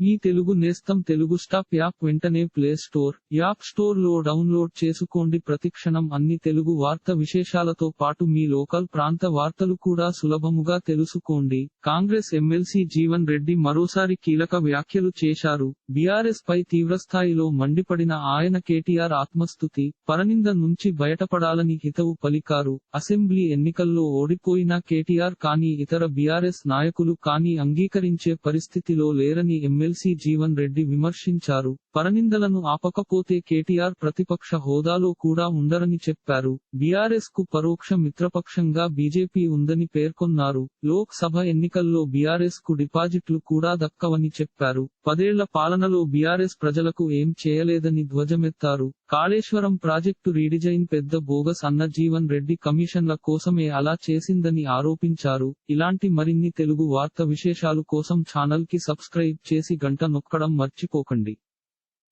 మీ తెలుగు నేస్తం Telugu stop app వెంటనే play store app స్టోర్లో డౌన్లోడ్ చేసుకోండి. ప్రతిక్షణం అన్ని తెలుగు వార్త విశేషాలతో పాటు మీ లోకల్ ప్రాంత వార్తలు కూడా సులభముగా తెలుసుకోండి. కాంగ్రెస్ ఎమ్మెల్సీ జీవన్ రెడ్డి మరోసారి కీలక వ్యాఖ్యలు చేశారు. బీఆర్ఎస్ పై తీవ్రస్థాయిలో మండిపడిన ఆయన కేటీఆర్ ఆత్మస్థుతి పరనింద నుంచి బయటపడాలని హితవు పలికారు. అసెంబ్లీ ఎన్నికల్లో ఓడిపోయిన కేటీఆర్ కానీ ఇతర బీఆర్ఎస్ నాయకులు కానీ అంగీకరించే పరిస్థితిలో లేరని ఎమ్మెల్సీ జీవన్ రెడ్డి విమర్శించారు. పరనిందలను ఆపకపోతే కేటీఆర్ ప్రతిపక్ష హోదాలో కూడా ఉండరని చెప్పారు. బీఆర్ఎస్కు పరోక్ష మిత్రపక్షంగా బీజేపీ ఉందని పేర్కొన్నారు. లోక్ సభ ఎన్నికల్లో బీఆర్ఎస్కు డిపాజిట్లు కూడా దక్కవని చెప్పారు. పదేళ్ళ పాలనలో బీఆర్ఎస్ ప్రజలకు ఏం చేయలేదని ధ్వజమెత్తారు. కాళేశ్వరం ప్రాజెక్టు రీడిజైన్ పెద్ద బోగస్ అన్న జీవన్ రెడ్డి కమిషన్ల కోసమే అలా చేసిందని ఆరోపించారు. ఇలాంటి మరిన్ని తెలుగు వార్త విశేషాలు కోసం ఛానల్కి సబ్స్క్రైబ్ చేసి గంట నొక్కడం మర్చిపోకండి.